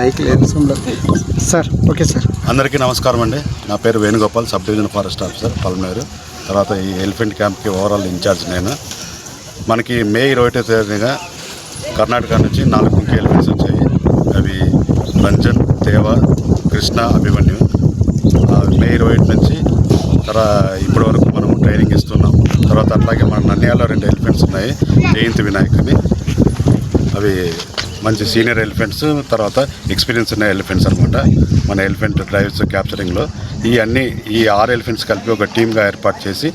Mic లేదు sir okay sir. అందరికీ నమస్కారం అండి. నా పేరు Venugopal sub division forest officer Palamaneru. తర్వాత ఈ ఎలిఫెంట్ క్యాంప్కి ఓవరాల్ ఇన్ఛార్జ్ నేను. మనకి మే ఇరవై ఒకటో తేదీగా కర్ణాటక నుంచి నాలుగు ముఖ్య ఎలిఫెంట్స్ వచ్చాయి. అవి రంజన్ దేవ కృష్ణ అభిమన్యు. మే ఇరవై ఒకటి నుంచి తర్వాత ఇప్పటి వరకు మనం ట్రైనింగ్ ఇస్తున్నాం తర్వాత అట్లాగే మన నన్యాలలో రెండు ఎలిఫెంట్స్ ఉన్నాయి జయంతి వినాయక్ అని అవి మంచి సీనియర్ ఎలిఫెంట్స్ తర్వాత ఎక్స్పీరియన్స్ ఉన్న ఎలిఫెంట్స్ అనమాట మన ఎలిఫెంట్ డ్రైవ్స్ క్యాప్చరింగ్లో. ఈ అన్ని ఈ ఆరు ఎలిఫెంట్స్ కలిపి ఒక టీమ్గా ఏర్పాటు చేసి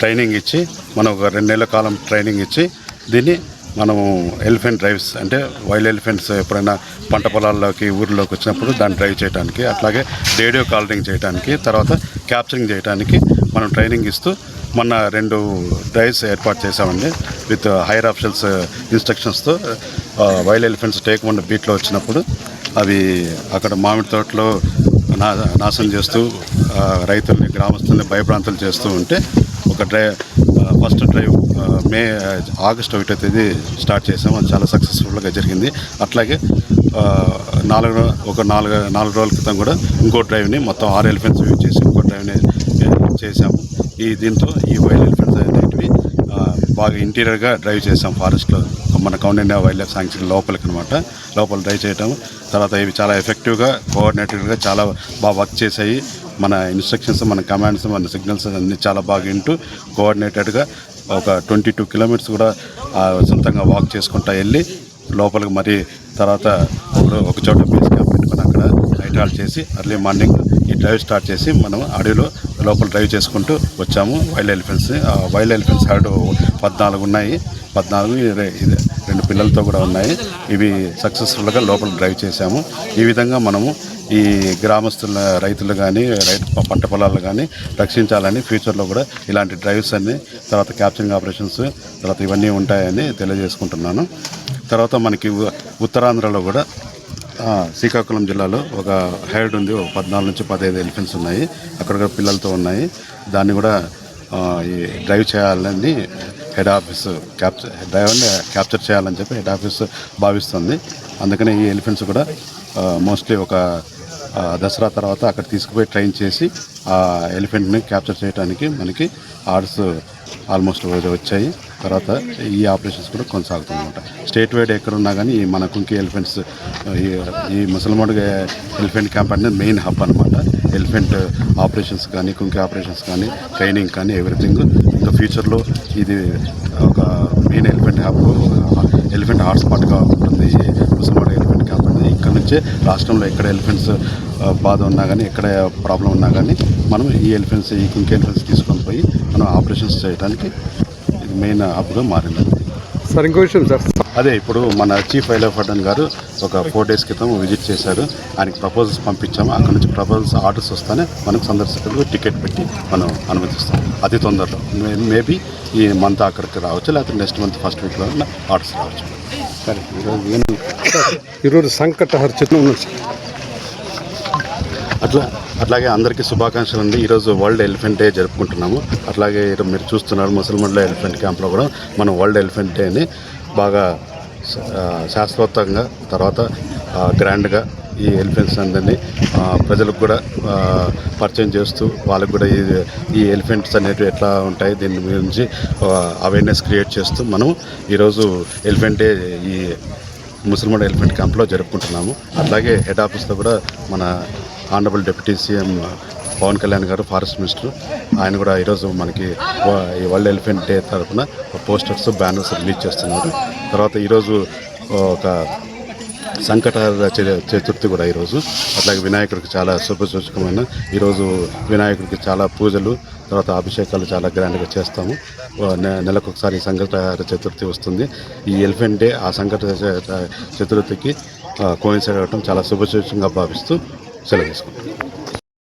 ట్రైనింగ్ ఇచ్చి మనం ఒక రెండు నెలల కాలం ట్రైనింగ్ ఇచ్చి దీన్ని మనము ఎలిఫెంట్ డ్రైవ్స్ అంటే వైల్డ్ ఎలిఫెంట్స్ ఎప్పుడైనా పంట పొలాల్లోకి ఊర్లోకి వచ్చినప్పుడు దాన్ని డ్రైవ్ చేయడానికి అట్లాగే రేడియో కాలరింగ్ చేయడానికి తర్వాత క్యాప్చరింగ్ చేయడానికి మనం ట్రైనింగ్ ఇస్తూ మొన్న రెండు డ్రైవ్స్ ఏర్పాటు చేశామండి విత్ హైయర్ ఆఫీషియల్స్ ఇన్స్ట్రక్షన్స్తో వైల్డ్ ఎలిఫెంట్స్ టేక్ వన్ బీట్లో వచ్చినప్పుడు అవి అక్కడ మామిడి తోటలో నా నాశనం చేస్తూ రైతుల్ని గ్రామస్తుల్ని భయప్రాంతాలు చేస్తూ ఉంటే ఒక drive first drive May August ఒకటో తేదీ స్టార్ట్ చేసాం అది చాలా సక్సెస్ఫుల్గా జరిగింది. అట్లాగే నాలుగు ఒక నాలుగు నాలుగు రోజుల క్రితం కూడా ఇంకో డ్రైవ్ని మొత్తం ఆరు ఎలిఫెంట్స్ యూజ్ చేసి ఇంకో డ్రైవ్ని చేసాం ఈ దీంతో ఈ వైల్డ్ ఎలిఫెంట్స్ అనేటివి బాగా ఇంటీరియర్గా డ్రైవ్ చేసాం ఫారెస్ట్లో మన కౌండిన్యా వైల్డ్ లైఫ్ సాంక్చురీ లోపలికి అనమాట లోపల డ్రైవ్ చేయటం తర్వాత ఇవి చాలా ఎఫెక్టివ్గా కోఆర్డినేటెడ్గా చాలా బాగా వర్క్ చేసాయి మన ఇన్స్ట్రక్షన్స్ మన కమాండ్స్ మన సిగ్నల్స్ అన్నీ చాలా బాగా వింటూ కోఆర్డినేటెడ్గా ఒక ట్వంటీ టూ కిలోమీటర్స్ కూడా సొంతంగా వాక్ చేసుకుంటా వెళ్ళి లోపలికి మరి తర్వాత ఒక- చోట బేస్ క్యాంప్ పెట్టుకొని అక్కడ నైట్ హాల్ చేసి అర్లీ మార్నింగ్ ఈ డ్రైవ్ స్టార్ట్ చేసి మనం అడవిలో లోపల డ్రైవ్ చేసుకుంటూ వచ్చాము. వైల్డ్ ఎలిఫెంట్స్ వైల్డ్ ఎలిఫెంట్స్ ఆడు పద్నాలుగు ఉన్నాయి. పద్నాలుగు ఇది రెండు పిల్లలతో కూడా ఉన్నాయి. ఇవి సక్సెస్ఫుల్గా లోపల డ్రైవ్ చేశాము. ఈ విధంగా మనము ఈ గ్రామస్తుల రైతులు కానీ రైతు పంట పొలాలు కానీ రక్షించాలని ఫ్యూచర్లో కూడా ఇలాంటి డ్రైవ్స్ అన్ని తర్వాత క్యాప్చరింగ్ ఆపరేషన్స్ తర్వాత ఇవన్నీ ఉంటాయని తెలియజేసుకుంటున్నాను. తర్వాత మనకి ఉత్తరాంధ్రలో కూడా శ్రీకాకుళం జిల్లాలో ఒక హైడ్ ఉంది ఒక పద్నాలుగు నుంచి పదహైదు ఎలిఫెంట్స్ ఉన్నాయి. అక్కడ కూడా పిల్లలతో ఉన్నాయి. దాన్ని కూడా ఈ డ్రైవ్ చేయాలని హెడ్ ఆఫీస్ క్యాప్చర్ డ్రైవర్ని క్యాప్చర్ చేయాలని చెప్పి హెడ్ ఆఫీస్ భావిస్తుంది. అందుకనే ఈ ఎలిఫెంట్స్ కూడా మోస్ట్లీ ఒక దసరా తర్వాత అక్కడ తీసుకుపోయి ట్రైన్ చేసి ఆ ఎలిఫెంట్ని క్యాప్చర్ చేయడానికి మనకి ఆర్డర్స్ ఆల్మోస్ట్ వచ్చాయి. తర్వాత ఈ ఆపరేషన్స్ కూడా కొనసాగుతుందన్నమాట. స్టేట్ వైడ్ ఎక్కడున్నా కానీ ఈ మన కుంకి ఎలిఫెంట్స్ ఈ ఈ ముసల్మాన్ ఎలిఫెంట్ క్యాంప్ అనేది మెయిన్ హబ్ అనమాట ఎలిఫెంట్ ఆపరేషన్స్ కానీ కుంకి ఆపరేషన్స్ కానీ ట్రైనింగ్ కానీ ఎవ్రీథింగ్ ఇంకా ఫ్యూచర్లో ఇది ఒక మెయిన్ ఎలిఫెంట్ హబ్ ఎలిఫెంట్ హాట్స్పాట్గా ఉంటుంది ఈ ముసల్మాన్ ఎలిఫెంట్ క్యాంప్ అనేది. ఇక్కడ నుంచే రాష్ట్రంలో ఎక్కడ ఎలిఫెంట్స్ బాధ ఉన్నా కానీ ఎక్కడ ప్రాబ్లం ఉన్నా కానీ మనం ఈ ఎలిఫెంట్స్ ఈ కుంకి ఎలిఫెంట్స్ తీసుకొని పోయి మనం ఆపరేషన్స్ చేయడానికి మెయిన్ హబ్గా మారింది. సార్ ఇంకో విషయం సార్. అదే ఇప్పుడు మన చీఫ్ లైఫ్ వార్డెన్ గారు ఒక ఫోర్ డేస్ క్రితం విజిట్ చేశారు. ఆయనకి ప్రపోజల్స్ పంపించాము. అక్కడ నుంచి ప్రపోజల్స్ ఆర్డర్స్ వస్తానే మనకు సందర్శకులకు టికెట్ పెట్టి మనం అనుమతిస్తాం. అతి తొందరలో. మేబీ ఈ మంత్ అక్కడికి రావచ్చు లేకపోతే నెక్స్ట్ మంత్ ఫస్ట్ వీక్లో ఆర్డర్స్ రావచ్చు. సరే ఈరోజు ఈరోజు సంకట హర్చితం సార్. అట్లా అట్లాగే అందరికీ శుభాకాంక్షలు అండి. ఈరోజు వరల్డ్ ఎలిఫెంట్ డే జరుపుకుంటున్నాము. అట్లాగే మీరు చూస్తున్నారు ముసల్మాన్లో ఎలిఫెంట్ క్యాంప్లో కూడా మనం వరల్డ్ ఎలిఫెంట్ డేని బాగా శాస్త్రోత్తంగా తర్వాత గ్రాండ్గా ఈ ఎలిఫెంట్స్ అందరినీ ప్రజలకు కూడా పరిచయం చేస్తూ వాళ్ళకు కూడా ఈ ఈ ఎలిఫెంట్స్ అనేవి ఎట్లా ఉంటాయి దీని గురించి అవేర్నెస్ క్రియేట్ చేస్తూ మనం ఈరోజు ఎలిఫెంట్ డే ఈ ముసల్మాన్ ఎలిఫెంట్ క్యాంప్లో జరుపుకుంటున్నాము. అట్లాగే హెడ్ ఆఫీస్లో కూడా మన honourable deputy CM Pawan Kalyan garu forest minister. ఆయన కూడా ఈరోజు మనకి ఈ వరల్డ్ ఎలిఫెంట్ డే తరఫున పోస్టర్స్ బ్యానర్స్ రిలీజ్ చేస్తున్నారు. తర్వాత ఈరోజు ఒక సంకట చ- చతుర్థి కూడా ఈరోజు. అట్లాగే వినాయకుడికి చాలా శుభసూచకమైన ఈరోజు వినాయకుడికి చాలా పూజలు తర్వాత అభిషేకాలు చాలా గ్రాండ్గా చేస్తాము. నె- నెలకు ఒకసారి చతుర్థి వస్తుంది. ఈ ఎలిఫెంట్ డే ఆ సంకట చతుర్థికి కోయిన్సైడ్ అవ్వటం చాలా శుభసూచకంగా భావిస్తూ సెలవు తీసుకుంటాం